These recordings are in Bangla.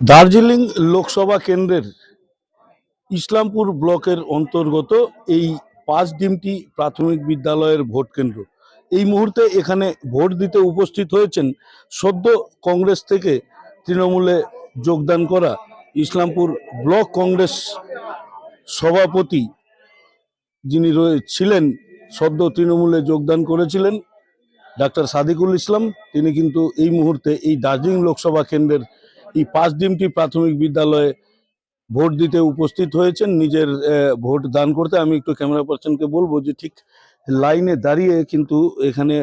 দার্জিলিং লোকসভা কেন্দ্রের ইসলামপুর ব্লকের অন্তর্গত এই পাঁচ ডিমটি প্রাথমিক বিদ্যালয়ের ভোট কেন্দ্র। এই মুহূর্তে এখানে ভোট দিতে উপস্থিত হয়েছেন সদ্য কংগ্রেস থেকে তৃণমূলে যোগদান করা ইসলামপুর ব্লক কংগ্রেস সভাপতি যিনি ছিলেন সদ্য তৃণমূলে যোগদান করেছিলেন, ডাক্তার সাদিকুল ইসলাম। তিনি কিন্তু এই মুহূর্তে এই দার্জিলিং লোকসভা কেন্দ্রের এই পাঁচ ডিমটি প্রাথমিক বিদ্যালয়ে ভোট দিতে উপস্থিত হয়েছেন। নিজের ভোট দান করতে আমি একটু ক্যামেরা পার্সনকে বলব যে ঠিক লাইনে দাঁড়িয়ে কিন্তু এখানে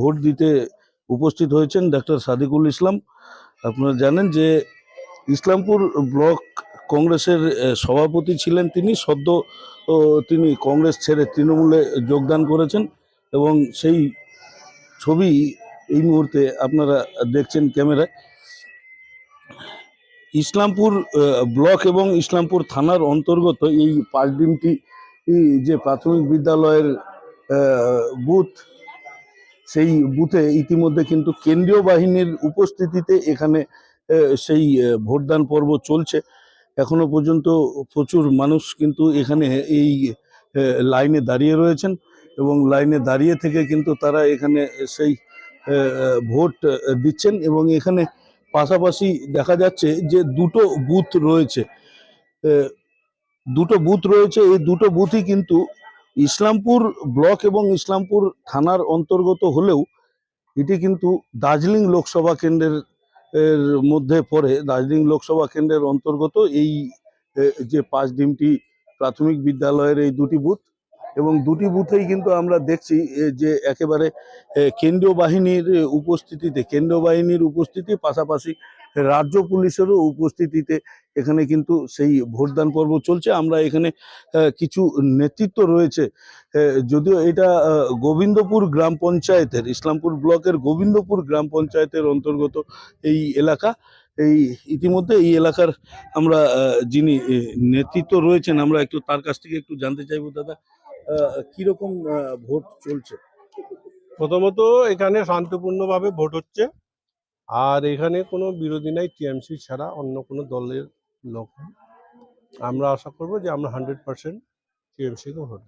ভোট দিতে উপস্থিত হয়েছেন ডাক্তার সাদিকুল ইসলাম। আপনারা জানেন যে ইসলামপুর ব্লক কংগ্রেসের সভাপতি ছিলেন তিনি, সদ্য তিনি কংগ্রেস ছেড়ে তৃণমূলে যোগদান করেছেন এবং সেই ছবি এই মুহূর্তে আপনারা দেখছেন ক্যামেরায়। ইসলামপুর ব্লক এবং ইসলামপুর থানার অন্তর্গত এই পাঁচ দিনটি যে প্রাথমিক বিদ্যালয়ের বুথ, সেই বুথে ইতিমধ্যে কিন্তু কেন্দ্রীয় বাহিনীর উপস্থিতিতে এখানে সেই ভোটদান পর্ব চলছে। এখনও পর্যন্ত প্রচুর মানুষ কিন্তু এখানে এই লাইনে দাঁড়িয়ে রয়েছেন এবং লাইনে দাঁড়িয়ে থেকে কিন্তু তারা এখানে সেই ভোট দিচ্ছেন এবং এখানে পাশাপাশি দেখা যাচ্ছে যে দুটো বুথ রয়েছে। দুটো বুথ রয়েছে। এই দুটো বুথই কিন্তু ইসলামপুর ব্লক এবং ইসলামপুর থানার অন্তর্গত হলেও এটি কিন্তু দার্জিলিং লোকসভা কেন্দ্রের, এর মধ্যে পড়ে। দার্জিলিং লোকসভা কেন্দ্রের অন্তর্গত এই যে পাঁচ ডিমটি প্রাথমিক বিদ্যালয়ের এই দুটি বুথ এবং দুটি বুথেই কিন্তু আমরা দেখছি যে একেবারে কেন্দ্রীয় বাহিনীর উপস্থিতিতে, কেন্দ্রীয় বাহিনীর উপস্থিতি, পাশাপাশি রাজ্য পুলিশেরও উপস্থিতিতে এখানে কিন্তু সেই ভোটদান পর্ব চলছে। আমরা এখানে কিছু নেতৃত্ব রয়েছে যদিও এটা গোবিন্দপুর গ্রাম পঞ্চায়েতের, ইসলামপুর ব্লকের গোবিন্দপুর গ্রাম পঞ্চায়েতের অন্তর্গত এই এলাকা। এই, ইতিমধ্যে এই এলাকার আমরা যিনি নেতৃত্ব রয়েছেন, আমরা একটু তার কাছ থেকে একটু জানতে চাইব, দাদা। কীরকম ভোট চলছে? প্রথমত এখানে শান্তিপূর্ণভাবে ভোট হচ্ছে আর এখানে কোনো বিরোধী নাই টিএমসি ছাড়া অন্য কোনো দলের লোক আমরা আশা করব যে আমরা হান্ড্রেড পার্সেন্ট টিএমসিকে ভোট।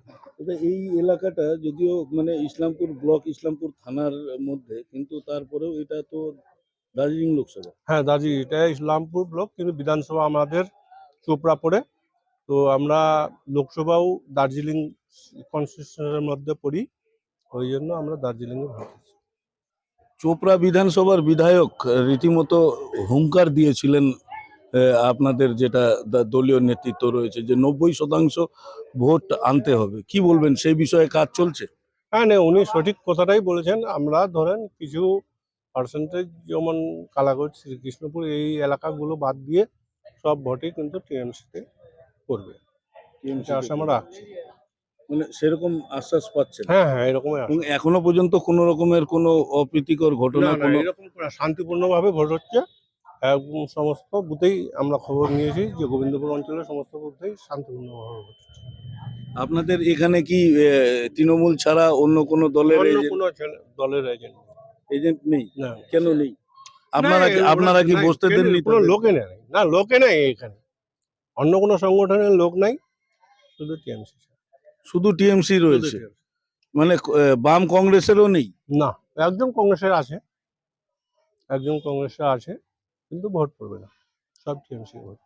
এই এলাকাটা যদিও মানে ইসলামপুর ব্লক ইসলামপুর থানার মধ্যে কিন্তু তারপরেও এটা তো দার্জিলিং লোকসভা। হ্যাঁ দার্জিলিং এটা ইসলামপুর ব্লক কিন্তু বিধানসভা আমাদের চোপড়া পড়ে তো আমরা লোকসভাও দার্জিলিং কনস্টিটিউশনের মধ্যে পড়ি ওই জন্য আমরা দার্জিলিংয়ে দিচ্ছি। চোপড়া বিধানসভার বিধায়ক রীতিমতো হুঙ্কার দিয়েছিলেন আপনাদের যেটা দলীয় নেতৃত্ব রয়েছে যে নব্বই শতাংশ ভোট আনতে হবে। কি বলবেন? সেই বিষয়ে কাজ চলছে? হ্যাঁ না উনি সঠিক কথাটাই বলেছেন। আমরা ধরেন কিছু পার্সেন্টেজ যেমন কালাগঞ্জ শ্রীকৃষ্ণপুর এই এলাকাগুলো বাদ দিয়ে সব ভোটই কিন্তু টিএমসিতে করবে। টিএমসি আশা আমরা রাখছি। মানে সেরকম আশ্বাস পাচ্ছেন? হ্যাঁ হ্যাঁ এরকমই এবং এখনও পর্যন্ত কোনো রকমের কোনো অপ্রীতিকর ঘটনা কোনো এরকম শান্তিপূর্ণভাবে ভোট হচ্ছে। একদম সমস্ত বুথেই আমরা খবর নিয়েছি যে গোবিন্দপুর অঞ্চলের সমস্ত বুথেই শান্তিপূর্ণভাবে ভোট হচ্ছে। আপনাদের এখানে কি তৃণমূল ছাড়া অন্য কোনো দলের অন্য কোনো দলের এজেন্ট এজেন্ট নেই? না। কেন নেই? আপনারা কি আপনারা কি বসতে দেননি কোনো? লোকে নেই। না লোকে নেই এখানে। অন্য কোনো সংগঠনের লোক নাই শুধু টিএমসি শুধু টিএমসি রয়েছে। মানে বাম কংগ্রেসেরও নেই। না একজন কংগ্রেসের আছে। একজন কংগ্রেসের আছে কিন্তু ভোট পড়বে না। সব টিএমসি ভোট।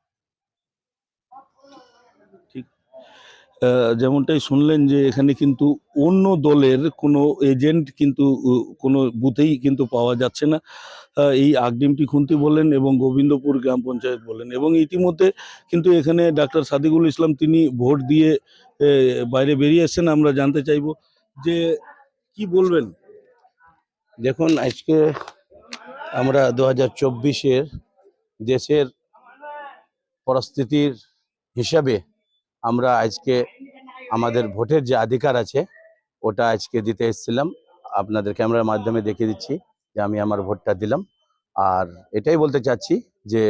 যেমনটাই শুনলেন যে এখানে কিন্তু অন্য দলের কোনো এজেন্ট কিন্তু কোনো বুথেই কিন্তু পাওয়া যাচ্ছে না। এই আগডিমটি খুন্তি বলেন এবং গোবিন্দপুর গ্রাম পঞ্চায়েত বলেন। এবং ইতিমধ্যে কিন্তু এখানে ডাক্তার সাদিকুল ইসলাম তিনি ভোট দিয়ে বাইরে বেরিয়ে এসেছেন, আমরা জানতে চাইব যে কি বলবেন? দেখুন, আজকে আমরা দু হাজার চব্বিশের দেশের পরিস্থিতির হিসাবে আমরা আজকে আমাদের ভোটের যে অধিকার আছে, ওটা আজকে দিতে এসেছিলাম। আপনাদের ক্যামেরার মাধ্যমে দেখিয়ে দিচ্ছি যে আমি আমার ভোটটা দিলাম। আর এটাই বলতে চাচ্ছি যে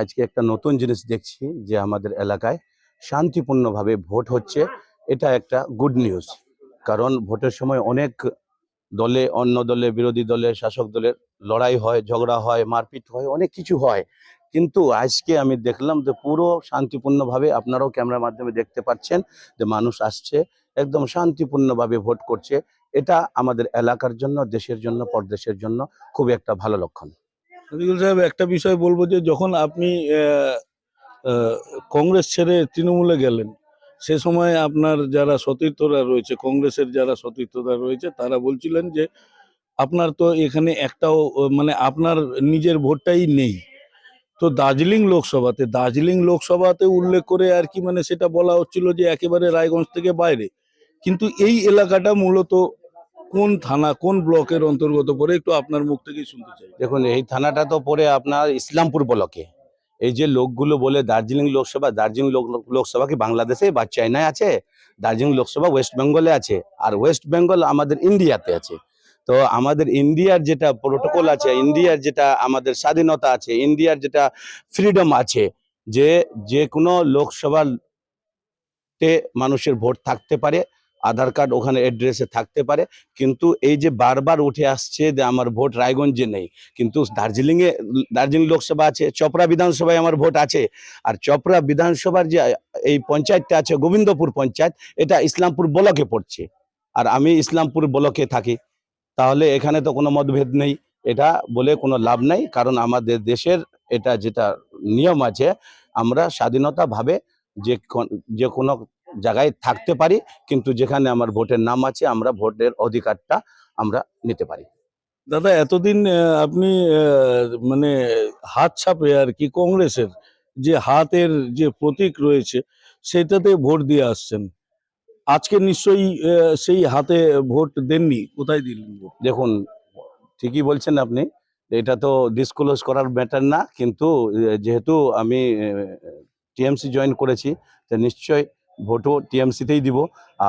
আজকে একটা নতুন জিনিস দেখছি যে আমাদের এলাকায় শান্তিপূর্ণভাবে ভোট হচ্ছে, এটা একটা গুড নিউজ কারণ ভোটের সময় অনেক দলে, অন্য দলে, বিরোধী দলে, শাসক দলের লড়াই হয়, ঝগড়া হয়, মারপিট হয়, অনেক কিছু হয়। কিন্তু আজকে আমি দেখলাম যে পুরো শান্তিপূর্ণভাবে আপনারাও ক্যামেরার মাধ্যমে দেখতে পাচ্ছেন যে মানুষ আসছে, একদম শান্তিপূর্ণভাবে ভোট করছে। এটা আমাদের এলাকার জন্য, দেশের জন্য, পরদেশের জন্য খুব একটা ভালো লক্ষণ। সাহেব, একটা বিষয় বলব যে যখন আপনি কংগ্রেস ছেড়ে তৃণমূলে গেলেন। সে সময় আপনার যারা সতীর্থরা রয়েছে, কংগ্রেসের যারা সতীর্থরা রয়েছে, তারা বলছিলেন যে, আপনার তো এখানে একটাও মানে আপনার নিজের ভোটটাই নেই। তো দার্জিলিং লোকসভাতে দার্জিলিং লোকসভাতে উল্লেখ করে আর কি মানে সেটা বলা হচ্ছিল যে, একেবারে রায়গঞ্জ থেকে বাইরে। কিন্তু এই এলাকাটা মূলত কোন থানা, কোন ব্লকের অন্তর্গত পড়ে, একটু আপনার মুখ থেকেই শুনতে চাই। দেখুন, এই থানাটা তো পড়ে আপনার ইসলামপুর ব্লকে। এই যে লোকগুলো বলে দার্জিলিং লোকসভা, দার্জিলিং লোক- লোকসভা কি বাংলাদেশে বা চায়নায় আছে, দার্জিলিং লোকসভা ওয়েস্ট বেঙ্গলে আছে, আর ওয়েস্ট বেঙ্গল আমাদের ইন্ডিয়াতে আছে। তো আমাদের ইন্ডিয়ার যেটা প্রোটোকল আছে, ইন্ডিয়ার যেটা আমাদের স্বাধীনতা আছে, ইন্ডিয়ার যেটা ফ্রিডম আছে, যে যে কোনো লোকসভা তে মানুষের ভোট থাকতে পারে আধার কার্ড ওখানে অ্যাড্রেসে থাকতে পারে। কিন্তু এই যে বারবার উঠে আসছে যে আমার ভোট রায়গঞ্জে নেই, কিন্তু দার্জিলিংয়ে, দার্জিলিং লোকসভা আছে, চপড়া বিধানসভায় আমার ভোট আছে। আর চপড়া বিধানসভার যে এই পঞ্চায়েতটা আছে, গোবিন্দপুর পঞ্চায়েত, এটা ইসলামপুর ব্লকে পড়ছে। আর আমি ইসলামপুর ব্লকে থাকি, তাহলে এখানে তো কোনো মতভেদ নেই। এটা বলে কোনো লাভ নাই, কারণ আমাদের দেশের এটা যেটা নিয়ম আছে, আমরা স্বাধীনতা ভাবে যে যে কোনো জায়গায় থাকতে পারি কিন্তু যেখানে আমার ভোটের নাম আছে আমরা ভোটের অধিকারটা আমরা নিতে পারি। দাদা এতদিন আপনি মানে হাত ছাপে আর কি কংগ্রেসের যে হাতের যে প্রতীক রয়েছে সেটাতে ভোট দিয়ে আসছেন। আজকে নিশ্চয়ই সেই হাতে ভোট দেননি। কোথায় দিলেন দেখুন ঠিকই বলছেন আপনি এটা তো ডিসক্লোজ করার ম্যাটার না কিন্তু যেহেতু আমি টিএমসি জয়েন করেছি তো নিশ্চয় ভোটও টিএমসিতেই দিব।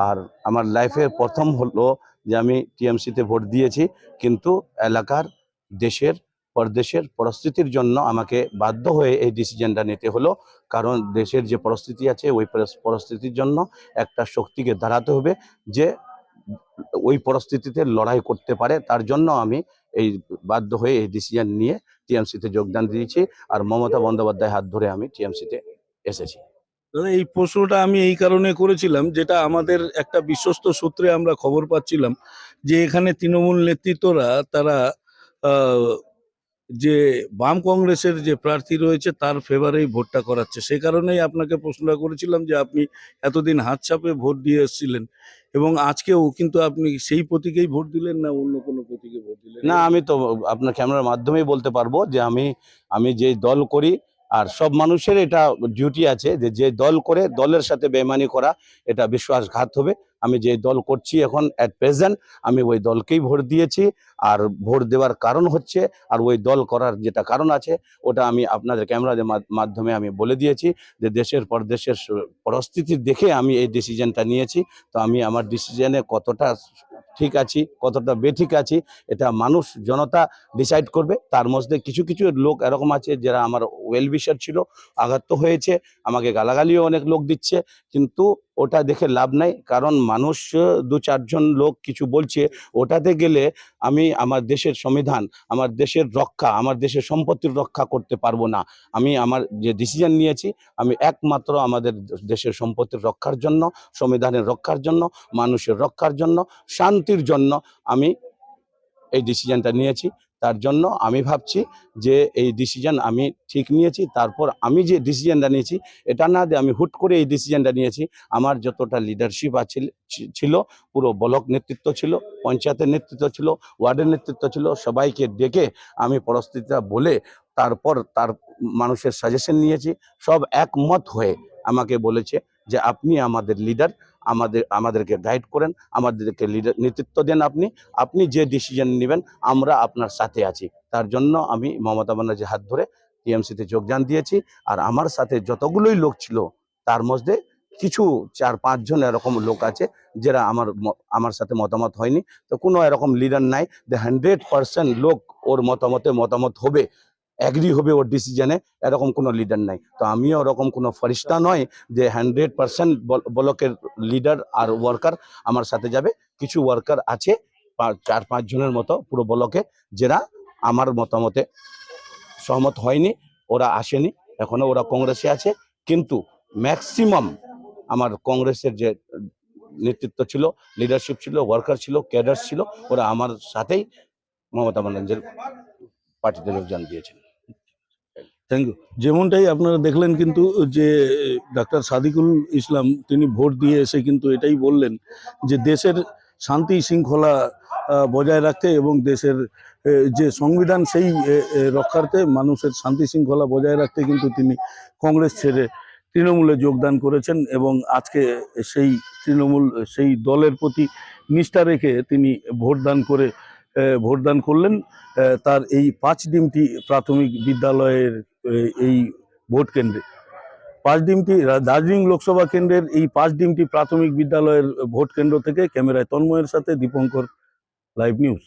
আর আমার লাইফের প্রথম হলো যে আমি টিএমসিতে ভোট দিয়েছি, কিন্তু এলাকার দেশের, পরদেশের পরিস্থিতির জন্য আমাকে বাধ্য হয়ে এই ডিসিশনটা নিতে হলো। কারণ দেশের যে পরিস্থিতি আছে, ওই পরিস্থিতির জন্য একটা শক্তিকে দাঁড়াতে হবে যে ওই পরিস্থিতিতে লড়াই করতে পারে। তার জন্য আমি এই বাধ্য হয়ে এই ডিসিশন নিয়ে টিএমসিতে যোগদান দিয়েছি। আর মমতা বন্দ্যোপাধ্যায় হাত ধরে আমি টিএমসিতে এসেছি। দাদা, এই প্রশ্নটা আমি এই কারণে করেছিলাম, যেটা আমাদের একটা বিশ্বস্ত সূত্রে আমরা খবর পাচ্ছিলাম যে এখানে তৃণমূল নেতৃত্বরা তারা যে বাম কংগ্রেসের যে প্রার্থী রয়েছে তার ফেভারেই ভোটটা করাচ্ছে। সেই কারণেই আপনাকে প্রশ্নটা করেছিলাম যে আপনি এতদিন হাত চাপে ভোট দিয়ে এসেছিলেন এবং আজকেও কিন্তু আপনি সেই প্রতীকেই ভোট দিলেন না অন্য কোনো প্রতীকে ভোট দিলেন? না, আমি তো আপনার ক্যামেরার মাধ্যমেই বলতে পারব যে আমি আমি যে দল করি আর সব মানুষের এটা ডিউটি আছে যে যে দল করে দলের সাথে বেমানি করা, এটা বিশ্বাসঘাত হবে। আমি যে দল করছি এখন অ্যাট প্রেজেন্ট আমি ওই দলকেই ভোট দিয়েছি। আর ভোট দেওয়ার কারণ হচ্ছে, আর ওই দল করার যেটা কারণ আছে, ওটা আমি আপনাদের ক্যামেরার মাধ্যমে আমি বলে দিয়েছি যে দেশের পর দেশের পরিস্থিতি দেখে আমি এই ডিসিশনটা নিয়েছি। তো আমি আমার ডিসিশনে কতটা ঠিক আছি, কতটা বেঠিক আছি, এটা মানুষ, জনতা ডিসাইড করবে। তার মধ্যে কিছু কিছু লোক এরকম আছে যারা আমার ওয়েল বিশার ছিল, আঘাত হয়েছে, আমাকে গালাগালিও অনেক লোক দিচ্ছে। কিন্তু ওটা দেখে লাভ নাই। কারণ মানুষ, দু চারজন লোক কিছু বলছে, ওটাতে গেলে আমি আমার দেশের সংবিধান, আমার দেশের রক্ষা, আমার দেশের সম্পত্তির রক্ষা করতে পারব না। আমি আমার যে ডিসিশন নিয়েছি, আমি একমাত্র আমাদের দেশের সম্পত্তির রক্ষার জন্য, সংবিধানের রক্ষার জন্য, মানুষের রক্ষার জন্য, শান্তির জন্য আমি এই ডিসিশনটা নিয়েছি। তার জন্য আমি ভাবছি যে এই ডিসিশন আমি ঠিক নিয়েছি, তারপর আমি যে ডিসিশনটা নিয়েছি, এটা না যে আমি হুট করে এই ডিসিশনটা নিয়েছি, আমার যতটা লিডারশিপ আছে ছিল, পুরো ব্লক নেতৃত্ব ছিল, পঞ্চায়েতের নেতৃত্ব ছিল, ওয়ার্ডের নেতৃত্ব ছিল, সবাইকে ডেকে আমি পরিস্থিতিটা বলে তারপর তার মানুষের সাজেশন নিয়েছি, সব একমত হয়ে আমাকে বলেছে যে আপনি আমাদের লিডার আমাদের, আমাদেরকে গাইড করেন, আমাদেরকে লিডার নেতৃত্ব দেন আপনি আপনি যে ডিসিশন নেবেন, আমরা আপনার সাথে আছি। তার জন্য আমি মমতা ব্যানার্জির হাত ধরে টিএমসিতে যোগদান দিয়েছি, আর আমার সাথে যতগুলোই লোক ছিল, তার মধ্যে কিছু চার পাঁচজন এরকম লোক আছে, যারা আমার আমার সাথে মতামত হয়নি। তো কোনো এরকম লিডার নাই যে হান্ড্রেড পার্সেন্ট লোক ওর মতামতে মতামত হবে। অ্যাগ্রি হবে ওর ডিসিশনে এরকম কোনো লিডার নাই। তো আমিও ওরকম কোনো ফরিস্তা নয় যে হান্ড্রেড পার্সেন্ট ব্লকের লিডার আর ওয়ার্কার আমার সাথে যাবে। কিছু ওয়ার্কার আছে চার, পাঁচ জনের মতো পুরো ব্লকে, যারা আমার মতামতে সহমত হয়নি, ওরা আসেনি, এখনও ওরা কংগ্রেসে আছে। কিন্তু ম্যাক্সিমাম আমার কংগ্রেসের যে নেতৃত্ব ছিল লিডারশিপ ছিল ওয়ার্কার ছিল ক্যাডার ছিল, ওরা আমার সাথেই মমতা ব্যানার্জির পার্টিতে যোগদান দিয়েছেন থ্যাংক ইউ যেমনটাই আপনারা দেখলেন কিন্তু যে, ডাক্তার সাদিকুল ইসলাম তিনি ভোট দিয়ে এসে কিন্তু এটাই বললেন যে, দেশের শান্তি শৃঙ্খলা বজায় রাখতে এবং দেশের যে সংবিধান সেই রক্ষার্থে মানুষের শান্তি শৃঙ্খলা বজায় রাখতে কিন্তু তিনি কংগ্রেস ছেড়ে তৃণমূলে যোগদান করেছেন এবং আজকে সেই তৃণমূল, সেই দলের প্রতি নিষ্ঠা রেখে তিনি ভোটদান করে ভোটদান করলেন। তার এই পাঁচ ডিমটি প্রাথমিক বিদ্যালয়ের এই ভোট কেন্দ্রে। পাঁচ ডিমটি দার্জিলিং লোকসভা কেন্দ্রের এই পাঁচ ডিমটি প্রাথমিক বিদ্যালয়ের ভোট কেন্দ্র থেকে ক্যামেরায় তন্ময়ের সাথে দীপঙ্কর, লাইভ নিউজ।